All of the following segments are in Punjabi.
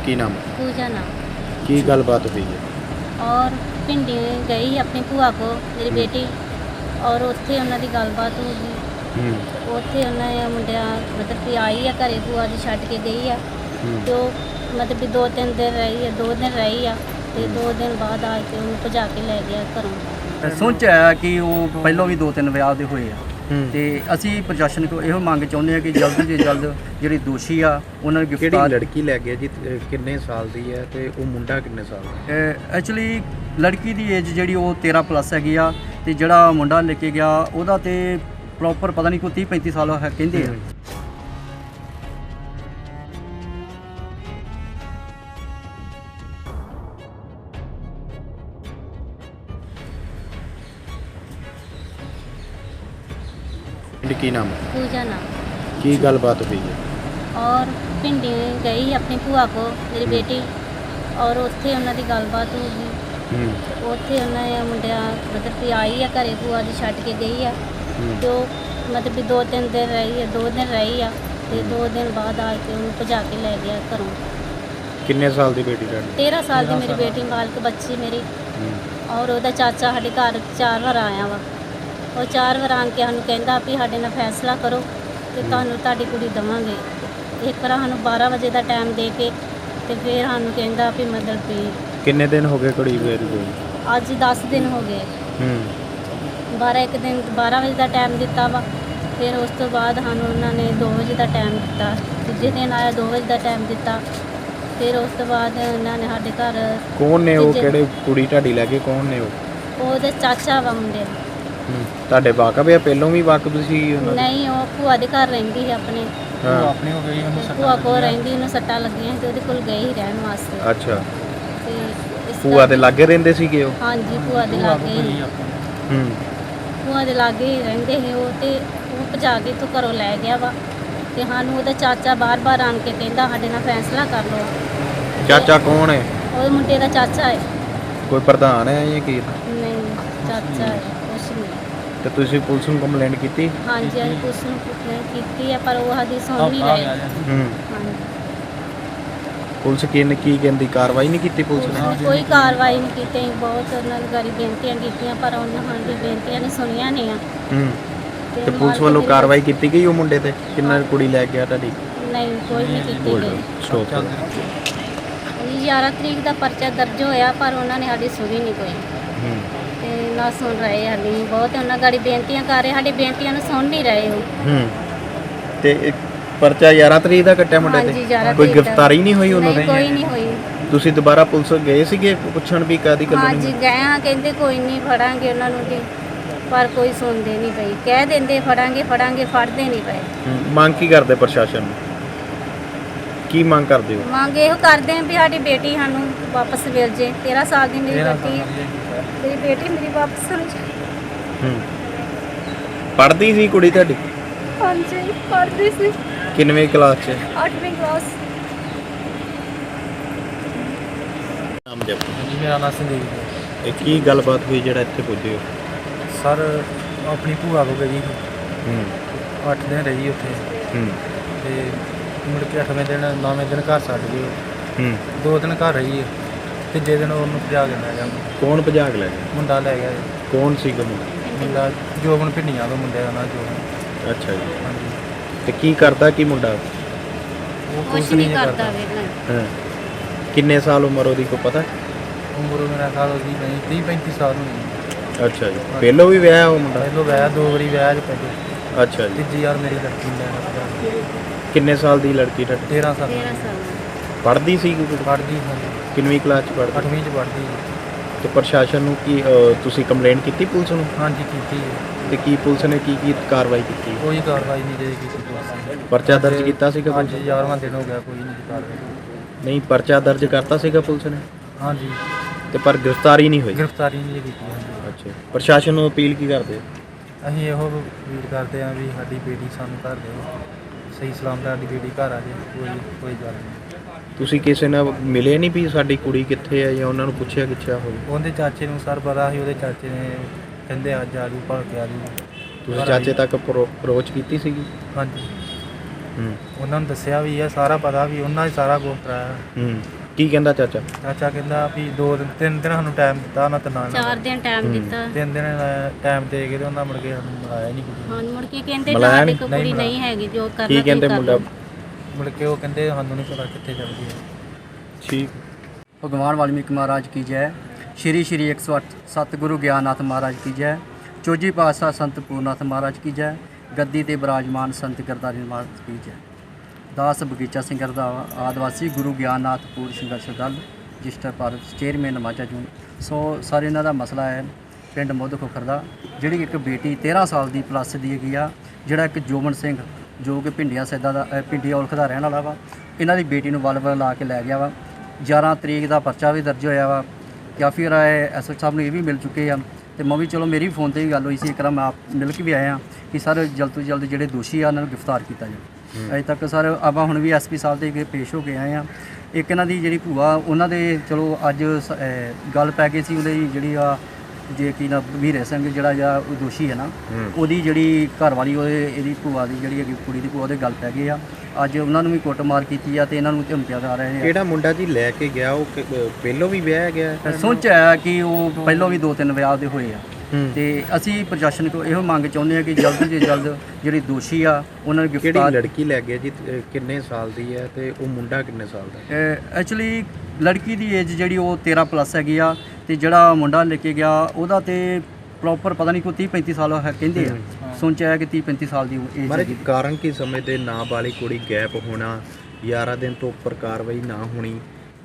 ਕੀ ਨਾਮ पूजा नाम ਕੀ ਗੱਲਬਾਤ ਹੋਈ ਹੈ ਔਰ ਪਿੰਡੀ ਗਈ ਆਪਣੀ ਭੂਆ ਕੋ ਮੇਰੀ ਬੇਟੀ ਔਰ ਉੱਥੇ ਉਹਨਾਂ ਦੀ ਗੱਲਬਾਤ ਹੋ ਗਈ ਹੂੰ ਉੱਥੇ ਉਹਨਾਂ ਨੇ ਮੁੰਡਿਆਂ ਮਤਲਬ ਕਿ ਆਈ ਆ ਘਰੇ ਭੂਆ ਦੀ ਛੱਡ ਕੇ ਗਈ ਆ ਹੂੰ ਤੇ ਉਹ ਮਤਲਬ ਕਿ ਦੋ ਤਿੰਨ ਦਿਨ ਰਹੀ ਆ ਦੋ ਦਿਨ ਰਹੀ ਆ ਤੇ ਦੋ ਦਿਨ ਬਾਅਦ ਆ ਕੇ ਉਹਨੂੰ ਭਜਾ ਕੇ ਲੈ ਗਿਆ ਘਰੋਂ ਸੁਣ ਚ ਆਇਆ ਕਿ ਉਹ ਪਹਿਲਾਂ ਵੀ ਦੋ ਤਿੰਨ ਵਿਆਹ ਦੇ ਹੋਏ ਆ ਹੂੰ ਤੇ ਅਸੀਂ ਪ੍ਰਸ਼ਾਸਨ ਕੋਲ ਇਹੋ ਮੰਗ ਚਾਹੁੰਦੇ ਆ ਕਿ ਜਲਦ ਤੋਂ ਜਲਦ ਜਿਹੜੇ ਦੋਸ਼ੀ ਆ ਉਹਨਾਂ ਨੂੰ ਕਿਹੜੀ ਗ੍ਰਿਫਤਾਰ ਲੜਕੀ ਲੈ ਗਿਆ ਜੀ? ਕਿੰਨੇ ਸਾਲ ਦੀ ਹੈ ਤੇ ਉਹ ਮੁੰਡਾ ਕਿੰਨੇ ਸਾਲ ਦਾ ਐਕਚੁਅਲੀ ਲੜਕੀ ਦੀ ਏਜ ਜਿਹੜੀ ਉਹ 13 ਪਲੱਸ ਹੈਗੀ ਆ ਤੇ ਜਿਹੜਾ ਮੁੰਡਾ ਲੈ ਕੇ ਗਿਆ ਉਹਦਾ ਤੇ ਪ੍ਰੋਪਰ ਪਤਾ ਨਹੀਂ ਕੋਈ 30 35 ਸਾਲ ਹੈ ਕਹਿੰਦੇ ਆ। ਪਿੰਡ ਕੀ ਨਾਮ ਪੂਜਾ ਨਾਮ। ਕੀ ਗੱਲਬਾਤ ਹੋਈ ਹੈ? ਔਰ ਪਿੰਡੀ ਗਈ ਆਪਣੀ ਭੂਆ ਕੋ ਮੇਰੀ ਬੇਟੀ। ਔਰ ਉੱਥੇ ਉਹਨਾਂ ਦੀ ਗੱਲਬਾਤ ਹੋ ਗਈ ਹੂੰ। ਉੱਥੇ ਉਹਨਾਂ ਨੇ ਮੁੰਡਿਆਂ ਮਤਲਬ ਕਿ ਆਈ ਆ ਘਰੇ ਭੂਆ ਦੀ ਛੱਡ ਕੇ ਗਈ ਆ। ਹੂੰ। ਤੇ ਉਹ ਮਤਲਬ ਕਿ ਦੋ ਤਿੰਨ ਦਿਨ ਰਹੀ ਆ ਦੋ ਦਿਨ ਰਹੀ ਆ। ਤੇ ਦੋ ਦਿਨ ਬਾਅਦ ਆ ਕੇ ਉਹਨੂੰ ਭਜਾ ਕੇ ਲੈ ਗਿਆ ਘਰੋਂ। ਕਿੰਨੇ ਸਾਲ ਦੀ ਬੇਟੀ ਤੁਹਾਡੀ? 13 ਸਾਲ ਦੀ ਮੇਰੀ ਬੇਟੀ ਮਾਲਕ ਬੱਚੀ ਮੇਰੀ। ਹੂੰ। ਔਰ ਉਹਦਾ ਚਾਚਾ ਸਾਡੇ ਘਰ ਚਾਰ ਵਾਰ ਆਇਆ ਵਾ। ਉਹ ਚਾਰ ਵਾਰ ਆਣ ਕੇ ਸਾਨੂੰ ਕਹਿੰਦਾ ਵੀ ਸਾਡੇ ਨਾਲ ਫੈਸਲਾ ਕਰੋ ਤੇ ਤੁਹਾਨੂੰ ਤੁਹਾਡੀ ਕੁੜੀ ਦਵਾਂਗੇ। ਇੱਕ ਵਾਰ ਸਾਨੂੰ 12 ਵਜੇ ਦਾ ਟਾਈਮ ਦੇ ਕੇ ਤੇ ਫਿਰ ਸਾਨੂੰ ਕਹਿੰਦਾ ਵੀ ਮਤਲਬ ਵੀ ਕਿੰਨੇ ਦਿਨ ਹੋ ਗਏ ਕੁੜੀ ਵੇਰੀ ਹੋਈ? ਅੱਜ 10 ਦਿਨ ਹੋ ਗਏ। ਹੂੰ। 12 ਇੱਕ ਦਿਨ 12 ਵਜੇ ਦਾ ਟਾਈਮ ਦਿੱਤਾ ਵਾ। ਫਿਰ ਉਸ ਤੋਂ ਬਾਅਦ ਸਾਨੂੰ ਉਹਨਾਂ ਨੇ 2 ਵਜੇ ਦਾ ਟਾਈਮ ਦਿੱਤਾ। ਦੂਜੇ ਦਿਨ ਆਇਆ 2 ਵਜੇ ਦਾ ਟਾਈਮ ਦਿੱਤਾ। ਫਿਰ ਉਸ ਤੋਂ ਬਾਅਦ ਉਹਨਾਂ ਨੇ ਸਾਡੇ ਘਰ ਕੌਣ ਨੇ ਉਹ? ਕਿਹੜੇ ਕੁੜੀ ਤੁਹਾਡੀ ਲੈ ਕੇ ਕੌਣ ਨੇ ਉਹ ਉਹਦੇ ਚਾਚਾ ਵਾ ਮੁੰਡੇ। ਤੁਹਾਡੇ ਵਾਕਫ ਹੈ ਪਹਿਲੋਂ ਵੀ ਵਾਕਫ ਸੀ ਉਹਨਾਂ ਦੇ? ਨਹੀਂ ਉਹ ਭੂਆ ਦੇ ਘਰ ਰਹਿੰਦੀ ਸੀ ਆਪਣੇ। ਹਾਂ। ਆਪਣੀ ਹੋ ਗਈ ਉਹਨੂੰ ਭੂਆ ਕੋਲ ਰਹਿੰਦੀ ਉਹਨੂੰ ਸੱਟਾਂ ਲੱਗੀਆਂ ਸੀ ਤੇ ਉਹਦੇ ਕੋਲ ਗਈ ਸੀ ਰਹਿਣ ਵਾਸਤੇ। ਅੱਛਾ। ਤੇ ਇਸ ਭੂਆ ਦੇ ਕਰਕੇ- ਲਾਗੇ ਰਹਿੰਦੇ ਸੀਗੇ ਉਹ? ਹਾਂਜੀ ਭੂਆ ਦੇ ਲਾਗੇ ਹੀ। ਹੂੰ। ਭੂਆ ਦੇ ਲਾਗੇ ਹੀ ਰਹਿੰਦੇ ਸੀ ਉਹ ਤੇ ਉਹ ਭਜਾ ਕੇ ਤੋਂ ਘਰੋਂ ਲੈ ਗਿਆ ਵਾ। ਤੇ ਸਾਨੂੰ ਉਹਦਾ ਚਾਚਾ ਬਾਰ-ਬਾਰ ਆਣ ਕੇ ਕਹਿੰਦਾ ਸਾਡੇ ਨਾਲ ਫੈਸਲਾ ਕਰ ਲਓ। ਚਾਚਾ ਕੌਣ ਹੈ? ਉਹ ਮੁੰਡੇ ਦਾ ਚਾਚਾ ਹੈ। ਕੋਈ ਪ੍ਰਧਾਨ ਹੈ ਜਾਂ ਕੀ? ਨਹੀਂ ਚਾਚਾ ਹੈ। ਨਹੀਂ ਤੇ ਤੁਸੀਂ ਪੁਲਿਸ ਨੂੰ ਕੰਪਲੇਂਟ ਕੀਤੀ? ਹਾਂਜੀ ਅਸੀਂ ਪੁਲਿਸ ਨੂੰ complaint ਕੀਤੀ ਹੈ ਪਰ ਉਹ ਸਾਡੀ ਸੁਣ ਨਹੀਂ ਰਹੇ। ਹੂੰ। ਹਾਂਜੀ। ਪੁਲਿਸ ਕੀ ਨੇ ਕੀ ਕਹਿੰਦੀ? ਕਾਰਵਾਈ ਨਹੀਂ ਕੀਤੀ ਪੁਲਿਸ ਨੇ? ਨੇ ਕੋਈ ਕਾਰਵਾਈ ਨਹੀਂ ਕੀਤੀ। ਅਸੀਂ ਬਹੁਤ ਉਹਨਾਂ ਨੂੰ ਗਰੀ ਬੇਨਤੀਆਂ ਕੀਤੀਆਂ ਪਰ ਉਹਨਾਂ ਸਾਡੀ ਬੇਨਤੀਆਂ ਨੇ ਸੁਣੀਆਂ ਨਹੀਂ ਆ। ਹੂੰ। ਤੇ ਪੁਲਿਸ ਵੱਲੋਂ ਕਾਰਵਾਈ ਕੀਤੀ ਗਈ ਉਹ ਮੁੰਡੇ ਤੇ? ਕਿੰਨਾ ਕੁੜੀ ਲੈ ਗਿਆ ਤੁਹਾਡੀ? ਨਹੀਂ ਕੋਈ ਨਹੀਂ ਕੀਤੀ ਹੋਲਡ ਗਈ। ਸਟਾਪ ਜੀ 11 ਤਰੀਕ ਦਾ ਪਰਚਾ ਦਰਜ ਹੋਇਆ ਪਰ ਉਹਨਾਂ ਨੇ ਸਾਡੀ ਸੁਣੀ ਨਹੀਂ ਕੋਈ। ਨਾ ਸੁਣ ਰਹੇ ਸਾਡੀ ਬਹੁਤ ਉਹਨਾਂ ਗਾੜੀ ਬੇਨਤੀਆਂ ਕਰ ਰਹੇ ਸਾਡੀ ਬੇਨਤੀਆਂ ਨੂੰ ਸੁਣ ਨਹੀਂ ਰਹੇ ਉਹ। ਹੂੰ। ਤੇ ਇੱਕ ਪਰਚਾ 11 ਤਰੀਕ ਦਾ ਕੱਟਿਆ ਮੁੰਡੇ ਹਾਂਜੀ, 11 ਤੇ ਕੋਈ ਤਰੀਕ ਦਾ। ਗ੍ਰਿਫਤਾਰੀ ਨਹੀਂ ਹੋਈ ਉਹਨਾਂ ਨਹੀਂ ਦੀ? ਕੋਈ ਨਹੀਂ ਹੋਈ। ਤੁਸੀਂ ਦੁਬਾਰਾ ਪੁਲਿਸ ਗਏ ਸੀਗੇ? ਪੁੱਛਣ ਵੀ ਕਾਦੀ ਹਾਂਜੀ ਕਾਨੂੰਨੀ ਗਏ ਆ ਕਹਿੰਦੇ ਕੋਈ ਨਹੀਂ ਫੜਾਂਗੇ ਉਹਨਾਂ ਨੂੰ ਜੀ ਪਰ ਕੋਈ ਸੁਣਦੇ ਨਹੀਂ ਪਈ ਕਹਿ ਦਿੰਦੇ ਫੜਾਂਗੇ ਫੜਾਂਗੇ ਫੜਦੇ ਨਹੀਂ ਪਏ। ਹੂੰ, ਮੰਗ ਕੀ ਕਰਦੇ ਪ੍ਰਸ਼ਾਸਨ ਨੂੰ? ਕੀ ਮੰਗ ਕਰਦੇ ਹੋ? ਮੰਗ ਇਹੋ ਕਰਦੇ ਆ ਵੀ ਸਾਡੀ ਬੇਟੀ ਸਾਨੂੰ ਵਾਪਸ ਮਿਲ ਜੇ 13 ਸਾਲ ਦੀ ਮੇਰੀ ਬੇਟੀ ਹੈ। ਮੇਰੀ ਬੇਟੀ ਮੇਰੀ ਵਾਪਸ ਮਿਲ ਜੇ। ਹੂੰ। ਪੜ੍ਹਦੀ ਸੀ ਕੁੜੀ ਤੁਹਾਡੀ? ਹਾਂਜੀ ਪੜ੍ਹਦੀ ਸੀ। ਕਿੰਨਵੇਂ ਕਲਾਸ 'ਚ? 8ਵੀਂ ਕਲਾਸ। ਨਾਮ ਜਪ। ਜੀ ਮੇਰਾ ਨਾਮ ਸੰਦੀਪ ਹੈ। ਇਹ ਕੀ ਗੱਲਬਾਤ ਹੋਈ ਜਿਹੜਾ ਇੱਥੇ ਪੁੱਜੇ ਹੋ? ਸਰ ਆਪਣੀ ਭੂਆ ਕੋਲ ਗਈ ਹੂੰ। 8 ਦਿਨ ਰਹੀ ਉੱਥੇ। ਹੂੰ। ਤੇ ਮੁੜ ਕੇ 8ਵੇਂ ਦਿਨ 9ਵੇਂ ਦਿਨ ਘਰ ਛੱਡ ਗਏ ਹੂੰ। ਦੋ ਦਿਨ ਘਰ ਰਹੀ ਹੈ। ਤੀਜੇ ਦਿਨ ਉਹਨੂੰ ਭਜਾ ਕੇ ਲੈ ਗਿਆ। ਕੌਣ ਭਜਾ ਕੇ ਲੈ ਗਿਆ? ਮੁੰਡਾ ਲੈ ਗਿਆ। ਜੀ। ਕੌਣ ਸੀਗਾ ਮੁੰਡਾ ਮੁੰਡਾ ਜੋਬਨ ਭਿੰਡੀਆਂ ਦਾ ਮੁੰਡੇ ਦਾ ਨਾਂ ਜੋਬਨ। ਅੱਛਾ ਜੀ। ਹਾਂਜੀ। ਤੇ ਕੀ ਕਰਦਾ ਕੀ ਮੁੰਡਾ? ਉਹ ਕੁਛ ਨਹੀਂ ਕਰਦਾ ਵੇਖਣਾ। ਹਾਂ। ਕਿੰਨੇ ਸਾਲ ਉਮਰ ਉਹਦੀ ਕੋ ਪਤਾ? ਉਮਰ ਮੇਰਾ ਸਾਲ ਉਹਦੀ ਨਹੀਂ 30 35 ਸਾਲ ਹੋਣੀ ਅੱਛਾ ਜੀ। ਪਹਿਲੋਂ ਵੀ ਵਿਆਹ ਉਹ ਮੁੰਡਾ? ਪਹਿਲੋਂ ਵਿਆਹ ਦੋ ਵਾਰੀ ਵਿਆਹ ਚ ਪਹਿਲੇ। ਅੱਛਾ ਜੀ। ਤੀਜੀ ਯਾਰ ਮੇਰੀ ਲੜਕੀ ਨੇ ਕਿੰਨੇ ਸਾਲ ਦੀ ਲੜਕੀ ਤੁਹਾਡੀ? 13 ਸਾਲ। 13 ਸਾਲ ਪੜ੍ਹਦੀ ਸੀ ਪੜ੍ਹਦੀ ਹਾਂ ਕਿੰਨਵੀਂ ਕਲਾਸ ਚ ਪੜ੍ਹਦੀ? 8ਵੀਂ ਚ ਪੜ੍ਹਦੀ ਤੇ ਪ੍ਰਸ਼ਾਸਨ ਨੂੰ ਕੀ ਤੁਸੀਂ ਕੰਪਲੇਂਟ ਕੀਤੀ ਪੁਲਿਸ ਨੂੰ? ਹਾਂਜੀ ਕੀਤੀ ਤੇ ਕੀ ਪੁਲਿਸ ਨੇ ਕੀ ਕੀ ਕਾਰਵਾਈ ਕੀਤੀ? ਕੋਈ ਕਾਰਵਾਈ ਨਹੀਂ ਜੇ ਕੀਤੀ ਪੁਲਿਸ ਨੇ। ਪਰਚਾ ਦਰਜ ਕੀਤਾ ਸੀਗਾ ਪੁਲਿਸ ਹਾਂਜੀ 11ਵਾਂ ਦਿਨ ਹੋ ਗਿਆ ਕੋਈ ਨਹੀਂ ਕਾਰਵਾਈ ਨਹੀਂ ਪਰਚਾ ਦਰਜ ਕਰਤਾ ਸੀਗਾ ਪੁਲਿਸ ਨੇ? ਹਾਂਜੀ। ਤੇ ਪਰ ਗ੍ਰਿਫਤਾਰੀ ਨਹੀਂ ਹੋਈ? ਗ੍ਰਿਫਤਾਰੀ ਨਹੀਂ ਕੀਤੀ ਹਾਂਜੀ। ਅੱਛਾ। ਪ੍ਰਸ਼ਾਸਨ ਨੂੰ ਅਪੀਲ ਕੀ ਕਰਦੇ ਅਸੀਂ ਇਹੋ ਉਮੀਦ ਕਰਦੇ ਹਾਂ ਵੀ ਸਾਡੀ ਬੇਟੀ ਸਾਨੂੰ ਘਰ ਦਿਓ ਸਹੀ ਸਲਾਮਤ ਸਾਡੀ ਬੇਟੀ ਘਰ ਆ ਜੇ ਕੋਈ ਕੋਈ ਗੱਲ ਨਹੀਂ। ਤੁਸੀਂ ਕਿਸੇ ਨਾਲ ਮਿਲੇ ਨਹੀਂ ਵੀ ਸਾਡੀ ਕੁੜੀ ਕਿੱਥੇ ਹੈ ਜਾਂ ਉਹਨਾਂ ਨੂੰ ਪੁੱਛਿਆ ਕਿੱਛਾ ਹੋਵੇ? ਉਹਦੇ ਚਾਚੇ ਨੂੰ ਸਰ ਪਤਾ ਸੀ ਉਹਦੇ ਚਾਚੇ ਨੇ ਕਹਿੰਦੇ ਅੱਜ ਆ ਜੂ ਭਾ ਕੇ ਆ ਜੂ ਤੁਸੀਂ ਚਾਚੇ ਤੱਕ ਅਪਰੋਚ ਕੀਤੀ ਸੀਗੀ? ਹਾਂਜੀ। ਹੂੰ। ਉਹਨਾਂ ਨੂੰ ਦੱਸਿਆ ਵੀ ਆ ਸਾਰਾ ਪਤਾ ਵੀ ਉਹਨਾਂ ਹੀ ਸਾਰਾ ਕੁਝ ਕਰਾਇਆ। ਹੂੰ। ਕੀ ਕਹਿੰਦਾ ਚਾਚਾ? ਚਾਚਾ ਕਹਿੰਦਾ ਵੀ ਦੋ ਦਿਨ ਤਿੰਨ ਦਿਨ ਸਾਨੂੰ ਟਾਈਮ ਦਿੱਤਾ ਉਹਨਾਂ ਤਿੰਨਾਂ ਨੇ ਚਾਰ ਦਿਨ ਟਾਈਮ। ਦਿੱਤਾ। ਤਿੰਨ ਦਿਨ ਟਾਈਮ ਦੇ ਕੇ ਤੇ ਉਹਨਾਂ ਮੁੜ ਕੇ ਸਾਨੂੰ ਮਿਲਾਇਆ ਨਹੀਂ ਕੁੜੀ ਹਾਂ ਮੁੜ ਕੇ ਕਹਿੰਦੇ ਤੁਹਾਡੇ ਨਹੀਂ? ਕੋਲ ਨਹੀਂ ਕੁੜੀ ਮਿਲਾਇਆ। ਨਹੀਂ ਹੈਗੀ ਜੋ ਕਰਨਾ ਕੀ ਕਹਿੰਦੇ ਮੁੰਡਾ। ਮੁੜ ਕੇ ਉਹ ਕਹਿੰਦੇ ਸਾਨੂੰ ਨਹੀਂ ਪਤਾ ਕਿੱਥੇ ਚੱਲ ਗਈ ਹੈ। ਠੀਕ। ਭਗਵਾਨ ਵਾਲਮੀਕ ਮਹਾਰਾਜ ਕੀ ਜੈ। ਸ਼੍ਰੀ ਸ਼੍ਰੀ 108 ਸਤਿਗੁਰੂ ਗਿਆਨਨਾਥ ਮਹਾਰਾਜ ਕੀ ਜੈ। ਚੋਜੀ ਪਾਤਸ਼ਾਹ ਸੰਤ ਪੂਰਨਾਥ ਮਹਾਰਾਜ ਕੀ ਜੈ। ਗੱਦੀ ਤੇ ਬਿਰਾਜਮਾਨ ਸੰਤ ਕਰਤਾਰੀ ਮਹਾਰਾਜ ਕੀ ਜੈ। ਦਾਸ ਬਗੀਚਾ ਸਿੰਘ ਰੰਧਾਵਾ ਆਦਿਵਾਸੀ ਗੁਰੂ ਗਿਆਨਨਾਥ ਪੂਰ ਸੰਘਰਸ਼ ਦਲ ਰਜਿਸਟਰ ਭਾਰਤ ਚੇਅਰਮੈਨ ਮਾਚਾ ਜੂਨ। ਸੋ ਸਾਰੇ ਇਹਨਾਂ ਦਾ ਮਸਲਾ ਹੈ ਪਿੰਡ ਮੁੱਧ ਖੋਖਰ ਦਾ ਜਿਹੜੀ ਇੱਕ ਬੇਟੀ 13 ਸਾਲ ਦੀ ਪਲੱਸ ਦੀ ਹੈਗੀ ਆ ਜਿਹੜਾ ਇੱਕ ਜੋਮਨ ਸਿੰਘ ਜੋ ਕਿ ਪਿੰਡੀਆਂ ਸੈਦਾ ਦਾ ਅ, ਔਲਖ ਦਾ ਰਹਿਣ ਵਾਲਾ ਵਾ ਇਹਨਾਂ ਦੀ ਬੇਟੀ ਨੂੰ ਵਲਵਲ ਲਾ ਕੇ ਲੈ ਗਿਆ ਵਾ। 11 ਤਰੀਕ ਦਾ ਪਰਚਾ ਵੀ ਦਰਜ ਹੋਇਆ ਵਾ। ਕਾਫੀ ਰਾਏ ਐਸਐਚ ਸਾਹਿਬ ਨੂੰ ਇਹ ਵੀ ਮਿਲ ਚੁੱਕੇ ਆ। ਤੇ ਮੈਂ ਵੀ ਚਲੋ ਮੇਰੀ ਫੋਨ ਤੇ ਵੀ ਗੱਲ ਹੋਈ ਸੀ ਇੱਕ ਵਾਰ ਮੈਂ ਆਪ ਮਿਲ ਕੇ ਵੀ ਆਇਆ ਕਿ ਸਰ ਜਲਦ ਤੋਂ ਜਲਦ ਜਿਹੜੇ ਦੋਸ਼ੀ ਆ ਉਹਨਾਂ ਨੂੰ ਗ੍ਰਿਫਤਾਰ ਕੀਤਾ ਜਾਵੇ। ਅਜੇ ਤੱਕ ਸਰ ਆਪਾਂ ਹੁਣ ਵੀ ਐਸਪੀ ਸਾਹਿਬ ਦੇ ਅੱਗੇ ਪੇਸ਼ ਹੋ ਕੇ ਆਏ ਆ ਇੱਕ ਇਹਨਾਂ ਦੀ ਜਿਹੜੀ ਭੂਆ ਉਹਨਾਂ ਦੇ ਚਲੋ ਅੱਜ ਸ- ਅਹ ਗੱਲ ਪੈ ਗਈ ਸੀ ਉਹਦੇ ਜਿਹੜੀ ਆ ਜੇ ਕੀ ਨਾ ਵੀਰੇ ਸਿੰਘ ਜਿਹੜਾ ਜਾਂ ਉਹ ਦੋਸ਼ੀ ਹੈ ਨਾ ਉਹਦੀ ਜਿਹੜੀ ਘਰ ਵਾਲੀ ਉਹਦੇ ਇਹਦੀ ਭੂਆ ਦੀ ਜਿਹੜੀ ਹੈਗੀ ਕੁੜੀ ਦੀ ਭੂਆ ਉਹਦੇ ਗੱਲ ਪੈ ਗਈ ਆ। ਅੱਜ ਉਹਨਾਂ ਨੂੰ ਵੀ ਕੁੱਟਮਾਰ ਕੀਤੀ ਆ ਤੇ ਇਹਨਾਂ ਨੂੰ ਧਮਕੀਆਂ ਆ ਰਹੇ ਆ। ਕਿਹੜਾ ਮੁੰਡਾ ਜੀ ਲੈ ਕੇ ਗਿਆ? ਉਹ ਕਿ- ਅਹ ਪਹਿਲੋਂ ਵੀ ਵਿਆਹ ਗਿਆ? ਹੈ? ਆਇਆ ਕਿ ਉਹ ਪਹਿਲਾਂ ਵੀ ਦੋ ਤਿੰਨ ਵਿਆਹ ਦੇ ਹੋਏ ਆ। ਤੇ ਅਸੀਂ ਪ੍ਰਸ਼ਾਸਨ ਕੋਲ ਇਹੋ ਮੰਗ ਚਾਹੁੰਦੇ ਆ ਕਿ ਜਲਦ ਤੋਂ ਜਲਦ ਜਿਹੜੇ ਦੋਸ਼ੀ ਆ ਉਹਨਾਂ ਨੂੰ ਕਿਹੜੀ ਗ੍ਰਿਫਤਾਰ ਲੜਕੀ ਲੈ ਗਿਆ ਜੀ? ਕਿੰਨੇ ਸਾਲ ਦੀ ਹੈ ਤੇ ਉਹ ਮੁੰਡਾ ਕਿੰਨੇ ਸਾਲ ਦਾ ਹੈ? ਐਕਚੁਅਲੀ ਲੜਕੀ ਦੀ ਏਜ ਜਿਹੜੀ ਉਹ 13 ਪਲੱਸ ਹੈਗੀ ਆ ਤੇ ਜਿਹੜਾ ਮੁੰਡਾ ਲੈ ਕੇ ਗਿਆ ਉਹਦਾ ਤੇ ਪ੍ਰੋਪਰ ਪਤਾ ਨਹੀਂ ਕੋਈ 30 35 ਸਾਲ ਹੈ ਕਹਿੰਦੇ ਆ। ਸੁਣ ਚ ਆਇਆ ਕਿ 30 35 ਸਾਲ ਦੀ ਏਜ ਮਹਾਰਾਜ ਹੈਗੀ। ਕਾਰਨ ਕੀ ਸਮਝਦੇ ਨਾਬਾਲਿਗ ਕੁੜੀ ਗੈਪ ਹੋਣਾ 11 ਦਿਨ ਤੋਂ ਉੱਪਰ ਕਾਰਵਾਈ ਨਾ ਹੋਣੀ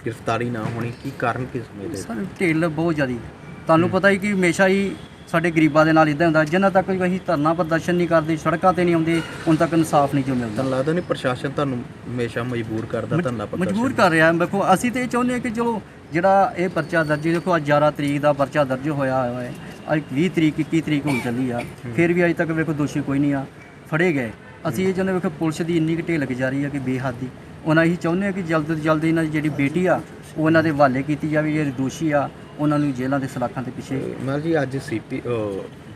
ਗ੍ਰਿਫਤਾਰੀ ਨਾ ਹੋਣੀ ਕੀ ਕਾਰਨ ਕੀ ਸਮਝਦੇ ਸਰ ਢਿੱਲ ਬਹੁਤ ਜ਼ਿਆਦੀ। ਤੁਹਾਨੂੰ ਪਤਾ ਹੀ ਕਿ ਹਮੇਸ਼ਾ ਹੀ ਸਾਡੇ ਗਰੀਬਾਂ ਦੇ ਨਾਲ ਇਦਾਂ ਹੁੰਦਾ ਜਿੰਨਾ ਤੱਕ ਅਸੀਂ ਧਰਨਾ ਪ੍ਰਦਰਸ਼ਨ ਨਹੀਂ ਕਰਦੇ ਸੜਕਾਂ ਤੇ ਨਹੀਂ ਆਉਂਦੇ ਉਨ ਤੱਕ ਇਨਸਾਫ ਨਹੀਂ ਜੋ ਮਿਲਦਾ। ਤਾਂ ਲੱਗਦਾ ਨਹੀਂ ਪ੍ਰਸ਼ਾਸਨ ਤੁਹਾਨੂੰ ਹਮੇਸ਼ਾ ਮਜਬੂਰ ਕਰਦਾ ਧਰਨਾ ਪ੍ਰਦਰਸ਼ਨ? ਮਜਬੂਰ ਕਰ ਰਿਹਾ। ਦੇਖੋ ਅਸੀਂ ਤੇ ਇਹ ਚਾਹੁੰਦੇ ਹਾਂ ਕਿ ਚਲੋ ਜਿਹੜਾ ਇਹ ਪਰਚਾ ਦਰਜ ਦੇਖੋ ਅੱਜ 11 ਤਰੀਕ ਦਾ ਪਰਚਾ ਦਰਜ ਹੋਇਆ ਹੋਇਆ ਹੈ। ਅੱਜ 20 ਤਰੀਕ 21 ਤਰੀਕ ਹੋਣ ਚੱਲੀ ਆ। ਫਿਰ ਵੀ ਅਜੇ ਤੱਕ ਵੇਖੋ ਦੋਸ਼ੀ ਕੋਈ ਨਹੀਂ ਆ। ਫੜੇ ਗਏ। ਅਸੀਂ ਇਹ ਚਾਹੁੰਦੇ ਵੇਖੋ ਪੁਲਿਸ ਦੀ ਇੰਨੀ ਢਿੱਲ ਗੁਜ਼ਾਰੀ ਆ ਕਿ ਬੇਹੱਦੀ ਉਹਨਾਂ ਅਸੀਂ ਚਾਹੁੰਦੇ ਹਾਂ ਕਿ ਜਲਦ ਤੋਂ ਜਲਦ ਇਹਨਾਂ ਦੀ ਜਿਹੜੀ ਬੇਟੀ ਆ ਉਹ ਉਹਨਾਂ ਦੇ ਹਵਾਲੇ ਕੀਤੀ ਜਾਵੇ ਜਿਹੜੇ ਦੋਸ਼ੀ ਆ। ਉਹਨਾਂ ਨੂੰ ਜੇਲ੍ਹਾਂ ਦੇ ਸਲਾਖਾਂ ਦੇ ਪਿੱਛੇ ਮਹਾਰਾਜ ਜੀ ਅੱਜ ਸੀਪੀ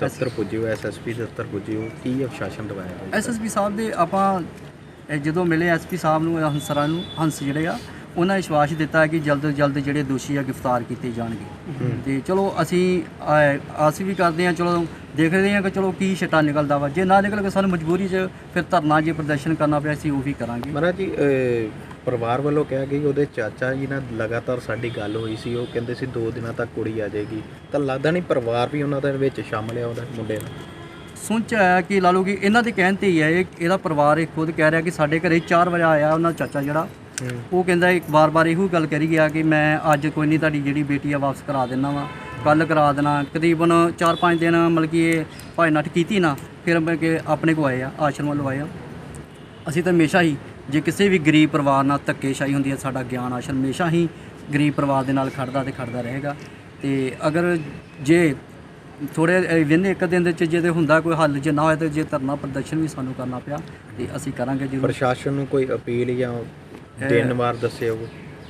ਦਫ਼ਤਰ ਪੁੱਜੇ ਹੋ ਐਸਐਸਪੀ ਦਫ਼ਤਰ ਪੁੱਜੇ ਹੋ ਕੀ ਅਫਸ਼ਾਸਨ ਦਵਾਇਆ? ਐਸਐਸਪੀ ਸਾਹਿਬ ਦੇ ਆਪਾਂ ਜਦੋਂ ਮਿਲੇ ਐਸਪੀ ਸਾਹਿਬ ਨੂੰ ਹੰਸਰਾਂ ਨੂੰ ਹੰਸ ਜਿਹੜੇ ਆ ਉਹਨਾਂ ਨੇ ਵਿਸ਼ਵਾਸ ਦਿੱਤਾ ਕਿ ਜਲਦ ਤੋਂ ਜਲਦ ਜਿਹੜੇ ਦੋਸ਼ੀ ਆ ਗ੍ਰਿਫਤਾਰ ਕੀਤੇ ਜਾਣਗੇ। ਤੇ ਚਲੋ ਅਸੀਂ ਆਸ ਵੀ ਕਰਦੇ ਹਾਂ ਚਲੋ ਦੇਖਦੇ ਹਾਂ ਕਿ ਚਲੋ ਕੀ ਛਟਾ ਨਿਕਲਦਾ ਵਾ। ਜੇ ਨਾ ਨਿਕਲ ਕੇ ਸਾਨੂੰ ਮਜਬੂਰੀ 'ਚ ਫਿਰ ਧਰਨਾ ਜੇ ਪ੍ਰਦਰਸ਼ਨ ਕਰਨਾ ਪਿਆ ਅਸੀਂ ਉਹ ਵੀ ਕਰਾਂਗੇ। ਮਹਾਰਾਜ ਜੀ ਪਰਿਵਾਰ ਵੱਲੋਂ ਕਿਹਾ ਗਿਆ ਕਿ ਉਹਦੇ ਚਾਚਾ ਜੀ ਨਾਲ ਲਗਾਤਾਰ ਸਾਡੀ ਗੱਲ ਹੋਈ ਸੀ ਉਹ ਕਹਿੰਦੇ ਸੀ 2 ਦਿਨਾਂ ਤੱਕ ਕੁੜੀ ਆ ਜਾਏਗੀ। ਤਾਂ ਲੱਗਦਾ ਨਹੀਂ ਪਰਿਵਾਰ ਵੀ ਉਹਨਾਂ ਦੇ ਵਿੱਚ ਸ਼ਾਮਲ ਹੈ ਉਹਦੇ ਮੁੰਡੇ ਦਾ ਸੁਣਚ ਆਇਆ ਕਿ ਲਾ ਲਓ ਕਿ ਇਹਨਾਂ ਦੇ ਕਹਿਣ ਤੇ ਹੀ ਹੈ ਇਹ ਇਹਦਾ ਪਰਿਵਾਰ ਇਹ ਖੁਦ ਕਹਿ ਰਿਹਾ ਕਿ ਸਾਡੇ ਘਰੇ 4 ਵਜੇ ਆਇਆ ਉਹਨਾਂ ਚਾਚਾ ਜਿਹੜਾ। ਉਹ ਕਹਿੰਦਾ ਇੱਕ ਵਾਰ-ਵਾਰ ਇਹੋ ਗੱਲ ਕਰੀ ਗਿਆ ਕਿ ਮੈਂ ਅੱਜ ਕੋਈ ਨਹੀਂ ਤੁਹਾਡੀ ਜਿਹੜੀ ਬੇਟੀ ਆ ਵਾਪਸ ਕਰਾ ਦੇਣਾ ਵਾ। ਕੱਲ ਕਰਾ ਦੇਣਾ। ਤਕਰੀਬਨ 4-5 ਦਿਨ ਮਤਲਬ ਕਿ ਇਹ ਭਾਈ ਨੱਠ ਕੀਤੀ ਨਾ ਫਿਰ ਕਿ ਆਪਣੇ ਕੋ ਆਏ ਆ ਆਸ਼ਰਮ ਲਵਾਏ ਆ। ਅਸੀਂ ਤਾਂ ਹਮੇਸ਼ਾ ਹੀ ਜੇ ਕਿਸੇ ਵੀ ਗਰੀਬ ਪਰਿਵਾਰ ਨਾਲ ਧੱਕੇਸ਼ਾਹੀ ਹੁੰਦੀ ਹੈ ਸਾਡਾ ਗਿਆਨ ਆਸ਼ਰਮ ਹਮੇਸ਼ਾ ਹੀ ਗਰੀਬ ਪਰਿਵਾਰ ਦੇ ਨਾਲ ਖੜਦਾ ਤੇ ਖੜਦਾ ਰਹੇਗਾ। ਤੇ ਅਗਰ ਜੇ ਥੋੜੇ ਵਿੰਨੇ ਇੱਕ ਦਿਨ ਦੇ ਚ ਜੇ ਤੇ ਹੁੰਦਾ ਕੋਈ ਹੱਲ ਜੇ ਨਾ ਹੋਇਆ ਤੇ ਜੇ ਧਰਨਾ ਪ੍ਰਦਰਸ਼ਨ ਵੀ ਸਾਨੂੰ ਕਰਨਾ ਪਿਆ ਤੇ ਅਸੀਂ ਕਰਾਂਗੇ ਜ਼ਰੂਰ। ਪ੍ਰਸ਼ਾਸਨ ਨੂੰ ਕੋਈ ਅਪੀਲ ਜਾਂ ਦਿਨ ਵਾਰ ਦੱਸਿਓ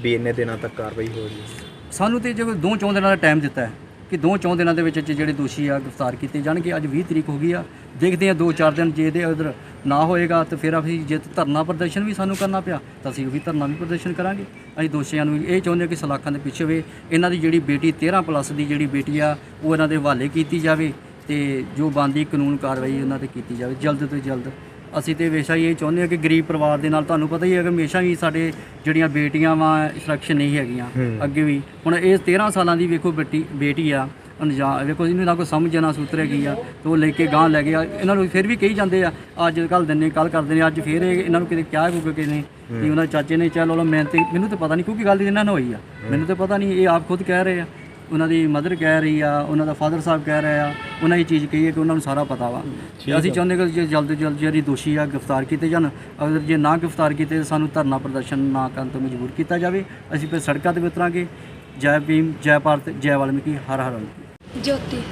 ਵੀ ਇੰਨੇ ਦਿਨਾਂ ਤੱਕ ਕਾਰਵਾਈ ਹੋ ਹੈ। ਸਾਨੂੰ ਤੇ ਜੇ ਦੋ ਚੌਂ ਦਿਨਾਂ ਦਾ ਟਾਈਮ ਦਿੱਤਾ ਹੈ। ਕਿ ਦੋ ਚੌਂ ਦਿਨਾਂ ਦੇ ਵਿੱਚ ਜਿਹੜੇ ਦੋਸ਼ੀ ਆ ਗ੍ਰਿਫਤਾਰ ਕੀਤੇ ਜਾਣਗੇ। ਅੱਜ 20 ਤਰੀਕ ਹੋ ਗਈ ਆ। ਦੇਖਦੇ ਆ ਦੋ ਚਾਰ ਦਿਨ ਜੇ ਇਹਦੇ ਉਧਰ ਨਾ ਹੋਏਗਾ ਤਾਂ ਫਿਰ ਅਸੀਂ ਜੇ ਧਰਨਾ ਪ੍ਰਦਰਸ਼ਨ ਵੀ ਸਾਨੂੰ ਕਰਨਾ ਪਿਆ, ਤਾਂ ਅਸੀਂ ਉਹ ਵੀ ਧਰਨਾ ਵੀ ਪ੍ਰਦਰਸ਼ਨ ਕਰਾਂਗੇ। ਅਸੀਂ ਦੋਸ਼ੀਆਂ ਨੂੰ ਇਹ ਚਾਹੁੰਦੇ ਹਾਂ ਕਿ ਸਲਾਖਾਂ ਦੇ ਪਿੱਛੇ ਹੋਵੇ। ਇਹਨਾਂ ਦੀ ਜਿਹੜੀ ਬੇਟੀ 13 ਪਲੱਸ ਦੀ ਜਿਹੜੀ ਬੇਟੀ ਆ, ਉਹ ਇਹਨਾਂ ਦੇ ਹਵਾਲੇ ਕੀਤੀ ਜਾਵੇ ਤੇ ਜੋ ਬੰਦੀ ਕਾਨੂੰਨ ਕਾਰਵਾਈ ਉਹਨਾਂ ਤੇ ਕੀਤੀ ਜਾਵੇ, ਜਲਦ ਤੋਂ ਜਲਦ ਅਸੀਂ ਤੇ ਹਮੇਸ਼ਾ ਹੀ ਇਹ ਚਾਹੁੰਦੇ ਹਾਂ ਕਿ ਗਰੀਬ ਪਰਿਵਾਰ ਦੇ ਨਾਲ ਤੁਹਾਨੂੰ ਪਤਾ ਹੀ ਹੈ ਕਿ ਹਮੇਸ਼ਾ ਹੀ ਸਾਡੇ ਜਿਹੜੀਆਂ ਬੇਟੀਆਂ ਵਾ ਸੁਰੱਖਿਅਤ ਨਹੀਂ ਹੈਗੀਆਂ ਅੱਗੇ ਵੀ। ਹੁਣ ਇਹ 13 ਸਾਲਾਂ ਦੀ ਵੇਖੋ ਬੇਟੀ ਬੇਟੀ ਆ ਅਣਜਾਣ ਵੇਖੋ ਇਹਨੂੰ ਨਾ ਕੋਈ ਸਮਝ ਨਾ ਸੂਤਰ ਹੈਗੀ ਆ ਤੇ ਉਹ ਲੈ ਕੇ ਗਾਂ ਲੈ ਗਿਆ ਇਹਨਾਂ ਨੂੰ ਫਿਰ ਵੀ ਕਹੀ ਜਾਂਦੇ ਆ ਅੱਜ ਕੱਲ ਦਿਨੇ ਕੱਲ ਕਰਦੇ ਨੇ ਅੱਜ ਫਿਰ ਇਹ ਇਹਨਾਂ ਨੂੰ ਕਿਤੇ ਕਿਹਾ ਕੋਈ ਕਿਸੇ ਨੇ ਕਿ ਉਹਨਾਂ ਚਾਚੇ ਨੇ ਚੱਲ ਉਹ ਮੈਂ ਤੇ ਮੈਨੂੰ ਤਾਂ ਪਤਾ ਨਹੀਂ ਕਿਉਂਕਿ ਗੱਲ ਇਹਨਾਂ ਨਾਲ ਹੋਈ ਆ। ਮੈਨੂੰ ਤਾਂ ਪਤਾ ਨਹੀਂ ਇਹ ਆਪ ਖੁਦ ਕਹਿ ਰਹੇ ਆ। ਉਹਨਾਂ ਦੀ ਮਦਰ ਕਹਿ ਰਹੀ ਆ ਉਹਨਾਂ ਦਾ ਫਾਦਰ ਸਾਹਿਬ ਕਹਿ ਰਹੇ ਆ ਉਹਨਾਂ ਇਹ ਚੀਜ਼ ਕਹੀ ਹੈ ਕਿ ਉਹਨਾਂ ਨੂੰ ਸਾਰਾ ਪਤਾ ਵਾ। ਤੇ ਅਸੀਂ ਚਾਹੁੰਦੇ ਕਿ ਜੇ ਜਲਦ ਤੋਂ ਜਲਦ ਜਿਹੜੀ ਦੋਸ਼ੀ ਆ ਗ੍ਰਿਫਤਾਰ ਕੀਤੇ ਜਾਣ ਅਗਰ ਜੇ ਨਾ ਗ੍ਰਿਫਤਾਰ ਕੀਤੇ ਤਾਂ ਸਾਨੂੰ ਧਰਨਾ ਪ੍ਰਦਰਸ਼ਨ ਨਾ ਕਰਨ ਤੋਂ ਮਜਬੂਰ ਕੀਤਾ ਜਾਵੇ। ਅਸੀਂ ਫਿਰ ਸੜਕਾਂ ਤੇ ਉਤਰਾਂਗੇ। ਜੈ ਭੀਮ ਜੈ ਭਾਰਤ ਜੈ ਵਾਲਮੀਕੀ ਹਰ ਹਰ ਜੋਤੀ।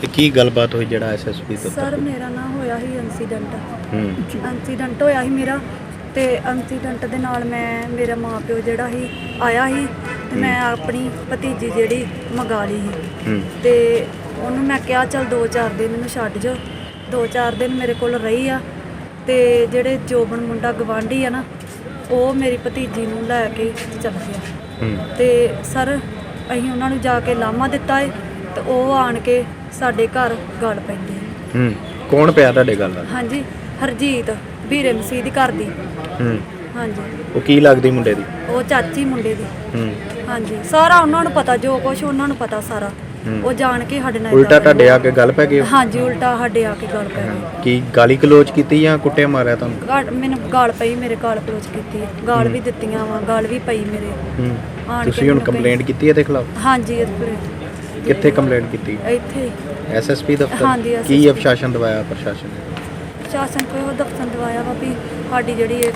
ਤੇ ਕੀ ਗੱਲਬਾਤ ਹੋਈ ਜਿਹੜਾ ਐਸਐਸਪੀ ਸਰ ਦਫ਼ਤਰ ਮੇਰਾ ਨਾ ਹੋਇਆ ਸੀ ਇਨਸੀਡੈਂਟ ਹੂੰ। ਇਨਸੀਡੈਂਟ ਹੋਇਆ ਸੀ ਮੇਰਾ। ਤੇ ਇਨਸੀਡੈਂਟ ਦੇ ਨਾਲ ਮੈਂ ਮੇਰਾ ਮਾਪਿਓ ਜਿਹੜਾ ਸੀ ਆਇਆ ਸੀ ਤੇ ਮੈਂ ਆਪਣੀ ਭਤੀਜੀ ਜਿਹੜੀ ਮੰਗਾ ਲਈ ਸੀ। ਤੇ ਉਹਨੂੰ ਮੈਂ ਕਿਹਾ ਚਲ 2-4 ਦਿਨ ਮੈਨੂੰ ਛੱਡ ਜਾ 2-4 ਦਿਨ ਮੇਰੇ ਕੋਲ ਰਹੀ ਆ। ਤੇ ਜਿਹੜੇ ਜੋਬਨ ਮੁੰਡਾ ਗਵਾਂਢੀ ਆ ਨਾ ਉਹ ਮੇਰੀ ਭਤੀਜੀ ਨੂੰ ਲੈ ਕੇ ਚੱਲ ਗਿਆ। ਤੇ ਸਰ ਅਸੀਂ ਉਹਨਾਂ ਨੂੰ ਜਾ ਕੇ ਲਾਮਾ ਦਿੱਤਾ ਏ ਤੇ ਉਹ ਆਣ ਕੇ ਸਾਡੇ ਘਰ ਗਲ ਪੈਂਦੇ ਹੂੰ। ਕੌਣ ਪਿਆ ਤੁਹਾਡੇ ਗੱਲ ਹਾਂਜੀ ਹਰਜੀਤ। ਵੀਰੇ ਮਸੀਹ ਦੀ ਘਰ ਦੀ। ਹੂੰ। ਹਾਂਜੀ। ਉਹ ਕੀ ਲੱਗਦੀ ਮੁੰਡੇ ਦੀ? ਉਹ ਚਾਚੀ ਮੁੰਡੇ ਦੀ। ਹੂੰ। ਹਾਂਜੀ। ਸਾਰਾ ਉਹਨਾਂ ਨੂੰ ਪਤਾ ਜੋ ਕੁਝ ਉਹਨਾਂ ਨੂੰ ਪਤਾ ਸਾਰਾ। ਉਹ ਜਾਣ ਕੇ ਸਾਡੇ ਨਾਲ ਉਲਟਾ ਏਦਾਂ ਤੁਹਾਡੇ ਆ ਕੇ ਗੱਲ ਪੈ ਗਈ? ਹਾਂਜੀ ਉਲਟਾ ਸਾਡੇ ਆ ਕੇ ਗੱਲ ਪੈ ਗਈ। ਕੀ ਗਾਲੀ ਕਲੋਚ ਕੀਤੀ ਜਾਂ ਕੁੱਟੇ ਮਾਰਿਆ ਤੁਹਾਨੂੰ? ਗਾਲ ਮੈਨੂੰ ਗਾਲ ਪਈ ਮੇਰੇ ਗਾਲ ਕਲੋਚ ਕੀਤੀ। ਹੈ। ਗਾਲ ਵੀ ਦਿੱਤੀਆਂ ਵਾ ਗਾਲ ਵੀ ਪਈ ਮੇਰੇ। ਹੂੰ। ਆਣ ਕੇ ਤੁਸੀਂ ਹੁਣ ਮੈਨੂੰ ਕਹੀ- ਕੰਪਲੇਂਟ ਕੀਤੀ ਇਹਦੇ ਖਿਲਾਫ? ਹਾਂਜੀ ਇੱਥੇ ਕਿੱਥੇ ਕੰਪਲੇਂਟ ਕੀਤੀ? ਇੱਥੇ ਹੀ। ਐਸਐਸਪੀ ਦਫ਼ਤਰ? ਹਾਂਜੀ, ਕੀ SSP ਅਪਸ਼ਾਸਨ ਦਵਾਇਆ ਪ੍ਰਸ਼ਾਸਨ ਨੇ? ਸ਼ਾਸਨ ਕੋਈ ਉਹ ਦਫ਼ਤਰ ਦਵਾਇਆ ਵਾ ਵੀ ਸਾਡੀ ਜਿਹੜੀ ਇਹ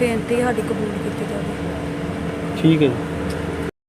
ਬੇਨਤੀ ਸਾਡੀ ਕਬੂਲ ਕੀਤੀ ਜਾਵੇ। ਠੀਕ ਹੈ ਜੀ।